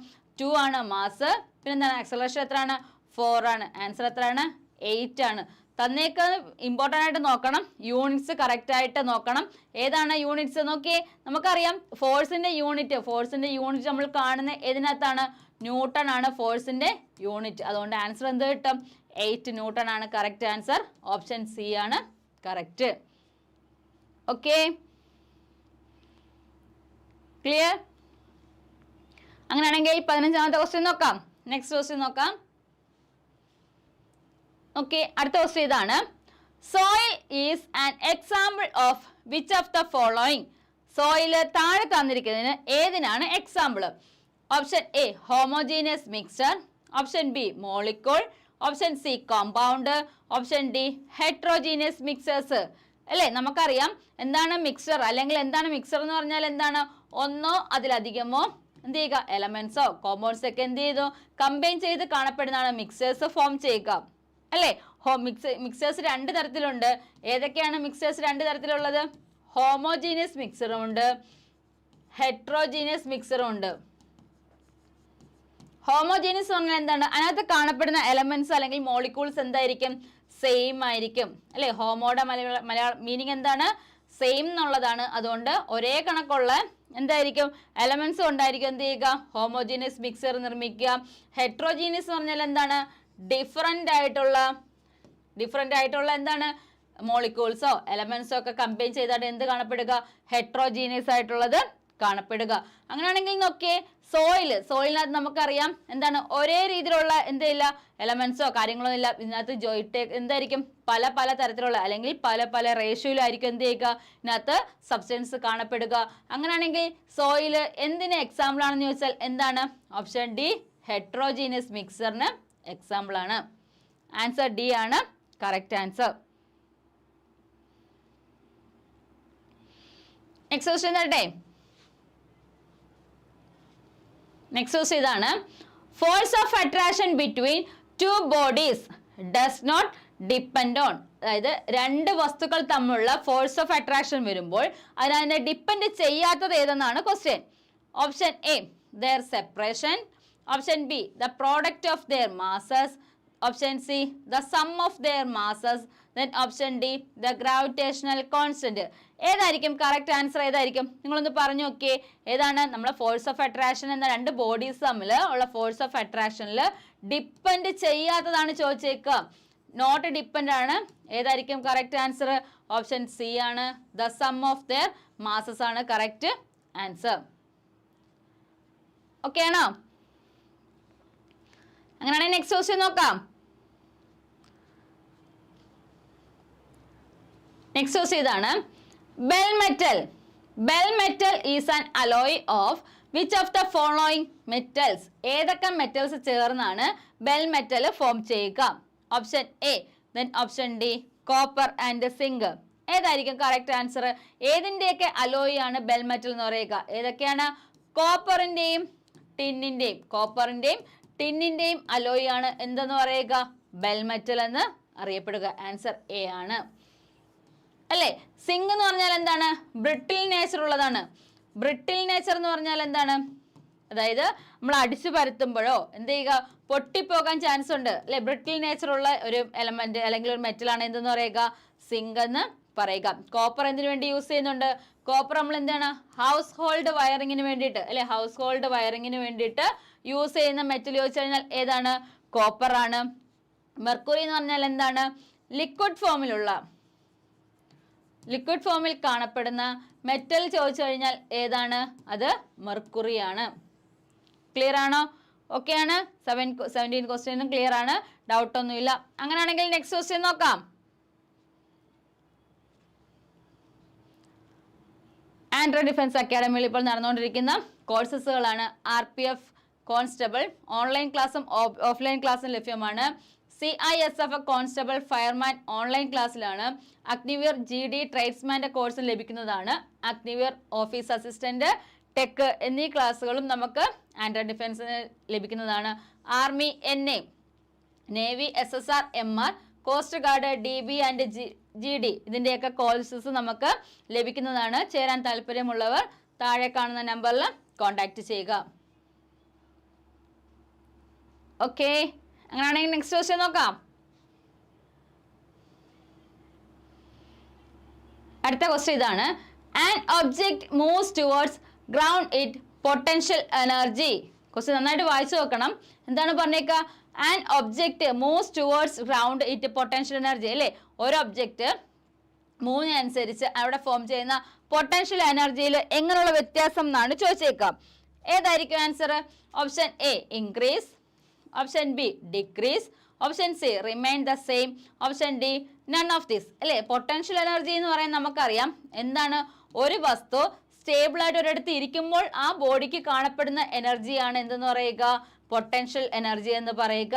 ടു ആണ് മാസ് പിന്നെന്താണ്? അക്സലറേഷൻ എത്രയാണ്? ഫോർ ആണ്. ആൻസർ എത്രയാണ്? എയ്റ്റ് ആണ്. തന്നേക്ക് ഇമ്പോർട്ടന്റ് ആയിട്ട് നോക്കണം. യൂണിറ്റ്സ് കറക്റ്റ് ആയിട്ട് നോക്കണം. ഏതാണ് യൂണിറ്റ്സ് നോക്കിയേ നമുക്കറിയാം ഫോഴ്സിന്റെ യൂണിറ്റ് ഫോഴ്സിന്റെ യൂണിറ്റ് നമ്മൾ കാണുന്ന ഏതിനകത്താണ്? ന്യൂട്ടൺ ആണ് ഫോഴ്സിന്റെ യൂണിറ്റ്. അതുകൊണ്ട് ആൻസർ എന്ത് കിട്ടും? എയ്റ്റ് ന്യൂട്ടൺ ആണ് കറക്റ്റ് ആൻസർ. ഓപ്ഷൻ സി ആണ് കറക്റ്റ്. ഓക്കെ. ക്ലിയർ? അങ്ങനെയാണെങ്കിൽ പതിനഞ്ചാമത്തെ ക്വസ്റ്റ്യൻ നോക്കാം. നെക്സ്റ്റ് ക്വസ്റ്റ്യൻ നോക്കാം. ഓക്കെ അടുത്ത ക്വസ്റ്റ്യൻ ഇതാണ്. Soil is an example of which of the following soil താഴെ തന്നിരിക്കുന്നതിന് ഏതിനാണ് example option A homogeneous mixture option B molecule option C compound option D heterogeneous mixtures അല്ലേ? നമുക്കറിയാം എന്താണ് മിക്സർ അല്ലെങ്കിൽ എന്താണ് മിക്സർ എന്ന് പറഞ്ഞാൽ എന്താണ്? ഒന്നോ അതിലധികമോ എന്ത് ചെയ്യുക? എലമെന്റ്സോ കോമ്പൗണ്ട്സ് ഒക്കെ എന്ത് ചെയ്തു? കമ്പൈൻ ചെയ്ത് കാണപ്പെടുന്നതാണ് മിക്സേഴ്സ് ഫോം ചെയ്യുക. അല്ലേ? ഹോ മിക്സ് മിക്സേഴ്സ് രണ്ട് തരത്തിലുണ്ട്. ഏതൊക്കെയാണ് മിക്സേഴ്സ് രണ്ട് തരത്തിലുള്ളത്? ഹോമോജീനിയസ് മിക്സറും ഉണ്ട്. ഹെട്രോജീനിയസ് മിക്സറും ഉണ്ട്. ഹോമോജീനിയസ് പറഞ്ഞാൽ എന്താണ്? അതിനകത്ത് കാണപ്പെടുന്ന എലമെന്റ്സ് അല്ലെങ്കിൽ മോളിക്യൂൾസ് എന്തായിരിക്കും? സെയിം ആയിരിക്കും. അല്ലെ? ഹോമോയുടെ മലയാള മലയാള മീനിങ് എന്താണ്? സെയിം എന്നുള്ളതാണ്. അതുകൊണ്ട് ഒരേ കണക്കുള്ള എന്തായിരിക്കും? എലമെന്റ്സ് ഉണ്ടായിരിക്കും എന്ത് ചെയ്യുക? ഹോമോജീനിയസ് മിക്സർ നിർമ്മിക്കുക. ഹെട്രോജീനിയസ് പറഞ്ഞാൽ എന്താണ്? ഡിഫറന്റ് ആയിട്ടുള്ള ഡിഫറന്റ് ആയിട്ടുള്ള എന്താണ്? മോളിക്യൂൾസോ എലമെന്റ്സോ ഒക്കെ കമ്പൈൻ ചെയ്താൽ എന്ത് കാണപ്പെടുക? ഹെട്രോജീനിയസ് ആയിട്ടുള്ളത് കാണപ്പെടുക. അങ്ങനെയാണെങ്കിൽ നോക്കിയേ സോയിൽ സോയിലിനകത്ത് നമുക്കറിയാം എന്താണ് ഒരേ രീതിയിലുള്ള എന്തില്ല എലമെന്റ്സോ കാര്യങ്ങളോ ഇല്ല ഇതിനകത്ത് ജോയിട്ടേ എന്തായിരിക്കും? പല പല തരത്തിലുള്ള അല്ലെങ്കിൽ പല പല റേഷ്യോയിലായിരിക്കും എന്ത് ചെയ്യുക? ഇതിനകത്ത് സബ്സ്റ്റൻസ് കാണപ്പെടുക. അങ്ങനെയാണെങ്കിൽ സോയിൽ എന്തിന് എക്സാമ്പിൾ ആണെന്ന് ചോദിച്ചാൽ എന്താണ്? ഓപ്ഷൻ ഡി ഹെട്രോജീനിയസ് മിക്സറിന് എക്സാമ്പിൾ ആണ്. ആൻസർ ഡി ആണ്. കറക്റ്റ് ആൻസർ നെക്സ്റ്റ് ക്വസ്റ്റ്യൻ തരട്ടെ നെക്സ്റ്റ് ക്വസ്റ്റ്യൻ ഇതാണ്. Force of attraction between two bodies does not depend on അതായത് രണ്ട് വസ്തുക്കൾ തമ്മിലുള്ള ഫോഴ്സ് ഓഫ് അട്രാക്ഷൻ വരുമ്പോൾ അതിനെ ഡിപ്പെൻഡ് ചെയ്യാത്തത് ഏതെന്നാണ് question option A their separation option B the product of their masses option C the sum of their masses then option D the gravitational constant ഏതായിരിക്കും correct answer ഏതായിരിക്കും? നിങ്ങളൊന്ന് പറഞ്ഞു നോക്കിയേ. ഏതാണ്? നമ്മുടെ ഫോഴ്സ് ഓഫ് അട്രാക്ഷൻ എന്ന രണ്ട് ബോഡീസ് തമ്മിൽ ഉള്ള ഫോഴ്സ് ഓഫ് അട്രാക്ഷനിൽ ഡിപ്പെൻഡ് ചെയ്യാത്തതാണ് ചോദിച്ചേക്കുക. നോട്ട് ഡിപ്പെൻഡ് ആണ്. ഏതായിരിക്കും കറക്റ്റ് ആൻസർ ഓപ്ഷൻ സി ആണ്. The sum of their masses ആണ് കറക്റ്റ് ആൻസർ ഓക്കെ ആണോ? അങ്ങനെയാണെങ്കിൽ നെക്സ്റ്റ് ക്വസ്റ്റ്യൻ നോക്കാം. നെക്സ്റ്റ് ക്വസ്റ്റ് ഇതാണ് bell metal bell metal is an alloy of which of the following metals ഏതൊക്കെ metals ചേർന്നാണ് ബെൽ മെറ്റൽ ഫോം ചെയ്യുക? Option A then option D copper and zinc ഏതായിരിക്കും correct answer ഏതിന്റെയൊക്കെ alloy ആണ് bell metal എന്ന് പറയുക? ഏതൊക്കെയാണ്? കോപ്പറിന്റെയും ടിന്നിന്റെയും കോപ്പറിന്റെയും ടിന്നിന്റെയും അലോയ് ആണ് എന്തെന്ന് പറയുക? ബെൽ മെറ്റൽ എന്ന് അറിയപ്പെടുക. ആൻസർ എ ആണ്. അല്ലേ? സിങ്ക് എന്ന് പറഞ്ഞാൽ എന്താണ്? ബ്രിട്ടിൽ നേച്ചർ ഉള്ളതാണ്. ബ്രിട്ടിൽ നേച്ചർ എന്ന് പറഞ്ഞാൽ എന്താണ്? അതായത് നമ്മൾ അടിച്ചു പരത്തുമ്പോഴോ എന്ത് ചെയ്യുക? പൊട്ടിപ്പോകാൻ ചാൻസ് ഉണ്ട്. അല്ലെ? ബ്രിട്ടിൽ നേച്ചർ ഉള്ള ഒരു എലമെന്റ് അല്ലെങ്കിൽ ഒരു മെറ്റൽ ആണ് എന്തെന്ന് പറയുക? സിങ്ക് എന്ന് പറയുക. കോപ്പർ എന്തിനു വേണ്ടി യൂസ് ചെയ്യുന്നുണ്ട്? കോപ്പർ നമ്മൾ എന്താണ്? ഹൗസ് ഹോൾഡ് വയറിങ്ങിന് വേണ്ടിയിട്ട് അല്ലെ? ഹൗസ് ഹോൾഡ് വയറിങ്ങിന് വേണ്ടിയിട്ട് യൂസ് ചെയ്യുന്ന മെറ്റൽ ചോദിച്ചു കഴിഞ്ഞാൽ ഏതാണ്? കോപ്പർ ആണ്. മെർക്കുറി എന്ന് പറഞ്ഞാൽ എന്താണ്? ലിക്വിഡ് ഫോമിലുള്ള ലിക്വിഡ് ഫോമിൽ കാണപ്പെടുന്ന മെറ്റൽ ചോദിച്ചു കഴിഞ്ഞാൽ ഏതാണ്? അത് മെർക്കുറി ആണ്. ക്ലിയർ ആണോ? ഓക്കെ ആണ്. സെവൻ സെവന്റീൻ ക്വസ്റ്റ്യനും ക്ലിയർ ആണ്. ഡൗട്ട് ഒന്നുമില്ല. അങ്ങനെയാണെങ്കിൽ നെക്സ്റ്റ് ക്വസ്റ്റ്യൻ നോക്കാം. ആൻഡ്രോ ഡിഫൻസ് അക്കാഡമിയിൽ ഇപ്പോൾ നടന്നുകൊണ്ടിരിക്കുന്ന കോഴ്സസുകളാണ് R P F constable online ക്ലാസ്സും ഓഫ്ലൈൻ ക്ലാസ്സും ലഭ്യമാണ്. C I S F constable fireman online ക്ലാസ്സിലാണ് അഗ്നിവീർ ജി ഡി ട്രേഡ്സ്മാന്റെ കോഴ്സും ലഭിക്കുന്നതാണ്. അഗ്നിവീർ ഓഫീസ് അസിസ്റ്റന്റ് ടെക് എന്നീ ക്ലാസ്സുകളും നമുക്ക് ആൻഡ്രോ ഡിഫൻസിന് ലഭിക്കുന്നതാണ്. Army N A navy S S R M R coast guard D B and G G D ഇതിന്റെയൊക്കെ കോഴ്സസ് നമുക്ക് ലഭിക്കുന്നതാണ്. ചേരാൻ താല്പര്യമുള്ളവർ താഴെ കാണുന്ന നമ്പറിൽ കോൺടാക്റ്റ് ചെയ്യുക. ഓക്കെ അങ്ങനെയാണെങ്കിൽ നെക്സ്റ്റ് ക്വസ്റ്റ്യൻ നോക്കാം. അടുത്ത ക്വസ്റ്റ്യൻ ഇതാണ്. An object moves towards ground it potential energy question നന്നായിട്ട് വായിച്ചു നോക്കണം. എന്താണ് പറഞ്ഞേക്കുക an object moves towards ground it potential energy അല്ലേ? ഒരു ഒബ്ജെക്റ്റ് മൂവിനനുസരിച്ച് അവിടെ ഫോം ചെയ്യുന്ന പൊട്ടൻഷ്യൽ എനർജിയിൽ എങ്ങനെയുള്ള വ്യത്യാസം എന്നാണ് ചോദിച്ചേക്കാം ഏതായിരിക്കും answer option A increase option B decrease option C remain the same option D none of this അല്ലേ? പൊട്ടൻഷ്യൽ എനർജി എന്ന് പറയാൻ നമുക്കറിയാം. എന്താണ്? ഒരു വസ്തു സ്റ്റേബിൾ ആയിട്ട് ഒരിടത്ത് ഇരിക്കുമ്പോൾ ആ ബോഡിക്ക് കാണപ്പെടുന്ന എനർജിയാണ് എന്തെന്ന് പറയുക? പൊട്ടൻഷ്യൽ എനർജി എന്ന് പറയുക.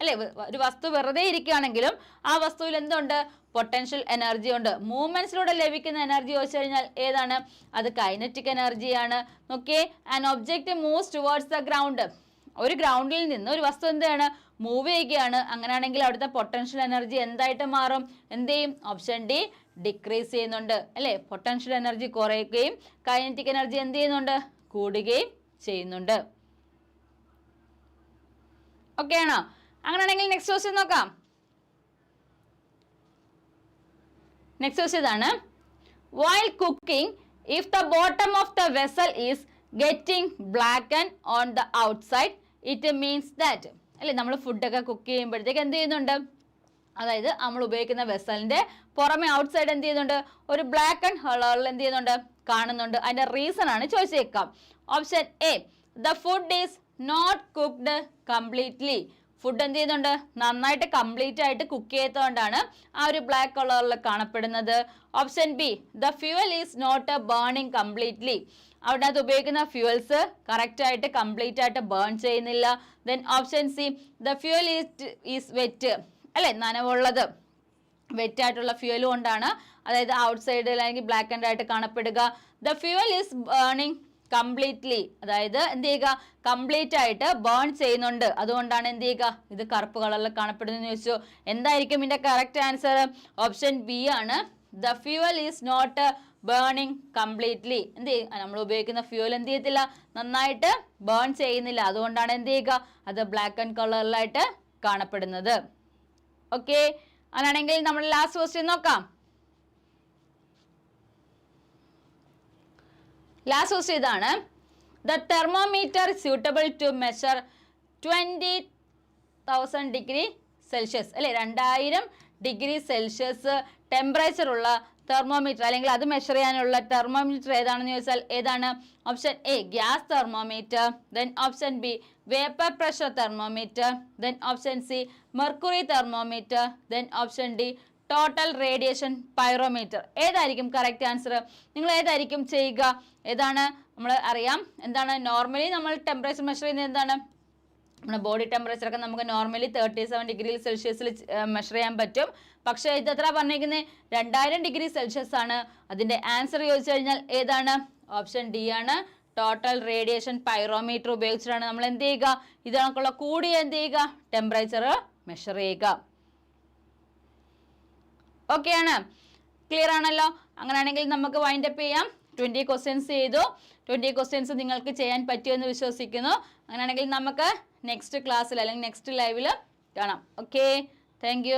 അല്ലേ? ഒരു വസ്തു വെറുതെ ഇരിക്കുകയാണെങ്കിലും ആ വസ്തുവിൽ എന്തുണ്ട്? പൊട്ടൻഷ്യൽ എനർജി ഉണ്ട്. മൂവ്മെന്റ്സിലൂടെ ലഭിക്കുന്ന എനർജി ചോദിച്ചു കഴിഞ്ഞാൽ ഏതാണ്? അത് കൈനറ്റിക് എനർജിയാണ് നോക്കിയേ an object moves towards the ground ഒരു ഗ്രൗണ്ടിൽ നിന്ന് ഒരു വസ്തു എന്താണ്? മൂവ് ചെയ്യുകയാണ്. അങ്ങനെയാണെങ്കിൽ അവിടുത്തെ പൊട്ടൻഷ്യൽ എനർജി എന്തായിട്ട് മാറും? എന്ത് ചെയ്യും? ഓപ്ഷൻ ഡി ഡിക്രീസ് ചെയ്യുന്നുണ്ട്. അല്ലേ? പൊട്ടൻഷ്യൽ എനർജി കുറയുകയും കൈനറ്റിക് എനർജി എന്ത് ചെയ്യുന്നുണ്ട്? കൂടുകയും ചെയ്യുന്നുണ്ട്. ഓക്കെ ആണോ? അങ്ങനെയാണെങ്കിൽ നെക്സ്റ്റ് ക്വസ്റ്റ്യൻ നോക്കാം. നെക്സ്റ്റ് ക്വസ്റ്റ്യൻ ഇതാണ്. While cooking if the bottom of the vessel is getting black on the outside it means that അല്ലേ? നമ്മൾ ഫുഡൊക്കെ കുക്ക് ചെയ്യുമ്പോഴത്തേക്ക് എന്ത് ചെയ്യുന്നുണ്ട്? അതായത് നമ്മൾ ഉപയോഗിക്കുന്ന വെസലിന്റെ പുറമെ ഔട്ട്സൈഡ് എന്ത് ചെയ്യുന്നുണ്ട്? ഒരു ബ്ലാക്ക് ആൻഡ് കളറിൽ എന്ത് ചെയ്യുന്നുണ്ട്? കാണുന്നുണ്ട്. അതിന്റെ റീസൺ ആണ് ചോദിച്ചേക്കാം. Option A the food is not cooked completely food എന്ത് ചെയ്യുന്നുണ്ട്? നന്നായിട്ട് കംപ്ലീറ്റ് ആയിട്ട് കുക്ക് ചെയ്തതുകൊണ്ടാണ് ആ ഒരു ബ്ലാക്ക് കളറിൽ കാണപ്പെടുന്നത്. Option B the fuel is not burning completely അവിടെ അത് ഉപയോഗിക്കുന്ന ഫ്യൂവൽസ് കറക്റ്റ് ആയിട്ട് കംപ്ലീറ്റ് ആയിട്ട് ബേൺ ചെയ്യുന്നില്ല. Then option C the fuel is is wet അല്ലെ? നനവുള്ളത്. വെറ്റ് ആയിട്ടുള്ള ഫ്യൂവൽ കൊണ്ടാണ്. അതായത് ഔട്ട് സൈഡിൽ അല്ലെങ്കിൽ ബ്ലാക്ക് ആൻഡ് ആയിട്ട് കാണപ്പെടുക. The fuel is burning completely അതായത് എന്ത് ചെയ്യുക? കംപ്ലീറ്റ് ആയിട്ട് ബേൺ ചെയ്യുന്നുണ്ട്. അതുകൊണ്ടാണ് എന്ത് ചെയ്യുക? ഇത് കറുപ്പ് കളറിൽ കാണപ്പെടുന്നു ചോദിച്ചു. എന്തായിരിക്കും ഇതിന്റെ കറക്റ്റ് ആൻസർ ഓപ്ഷൻ ബി ആണ്. The fuel is not burning completely എന്ത് ചെയ്യും? നമ്മൾ ഉപയോഗിക്കുന്ന ഫ്യൂവൽ എന്ത് ചെയ്യത്തില്ല? നന്നായിട്ട് ബേൺ ചെയ്യുന്നില്ല. അതുകൊണ്ടാണ് എന്ത് ചെയ്യുക? അത് ബ്ലാക്ക് ആൻഡ് കളറിലായിട്ട് കാണപ്പെടുന്നത്. ഓക്കെ അങ്ങനെയാണെങ്കിൽ നമ്മൾ ലാസ്റ്റ് ക്വസ്റ്റ്യൻ നോക്കാം. ലാസ്റ്റ് ക്വസ്റ്റ്യൻ ഇതാണ്. The thermometer suitable to measure twenty thousand degree Celsius അല്ലെ? രണ്ടായിരം ഡിഗ്രി സെൽഷ്യസ് ടെമ്പറേച്ചർ ഉള്ള തെർമോമീറ്റർ അല്ലെങ്കിൽ അത് മെഷർ ചെയ്യാനുള്ള തെർമോമീറ്റർ ഏതാണെന്ന് ചോദിച്ചാൽ ഏതാണ്? Option A gas thermometer then option B vapour pressure thermometer then option C mercury thermometer then option D total radiation pyrometer ഏതായിരിക്കും കറക്റ്റ് ആൻസർ നിങ്ങൾ ഏതായിരിക്കും ചെയ്യുക? ഏതാണ്? നമ്മൾ അറിയാം. എന്താണ്? നോർമലി നമ്മൾ ടെമ്പറേച്ചർ മെഷർ ചെയ്യുന്നത് എന്താണ്? നമ്മുടെ ബോഡി ടെമ്പറേച്ചറൊക്കെ നമുക്ക് നോർമലി തേർട്ടി സെവൻ ഡിഗ്രി സെൽഷ്യസിൽ മെഷർ ചെയ്യാൻ പറ്റും. പക്ഷേ ഇത് എത്ര പറഞ്ഞിരിക്കുന്നത് രണ്ടായിരം ഡിഗ്രി സെൽഷ്യസ് ആണ്. അതിന്റെ ആൻസർ ചോദിച്ചു കഴിഞ്ഞാൽ ഏതാണ്? ഓപ്ഷൻ ഡി ആണ്. ടോട്ടൽ റേഡിയേഷൻ പൈറോമീറ്റർ ഉപയോഗിച്ചിട്ടാണ് നമ്മൾ എന്ത് ചെയ്യുക? ഇതിനൊക്കെയുള്ള കൂടിയ എന്ത് ചെയ്യുക? ടെമ്പറേച്ചർ മെഷർ ചെയ്യുക. ഓക്കെ ആണ്. ക്ലിയർ ആണല്ലോ? അങ്ങനെയാണെങ്കിൽ നമുക്ക് വൈൻഡ് അപ്പ് ചെയ്യാം. ട്വന്റി ക്വസ്റ്റ്യൻസ് ചെയ്തു. ട്വന്റി ക്വസ്റ്റ്യൻസ് നിങ്ങൾക്ക് ചെയ്യാൻ പറ്റുമെന്ന് വിശ്വസിക്കുന്നു. അങ്ങനെയാണെങ്കിൽ നമുക്ക് നെക്സ്റ്റ് ക്ലാസ്സിൽ അല്ലെങ്കിൽ നെക്സ്റ്റ് ലൈവിൽ കാണാം. Okay thank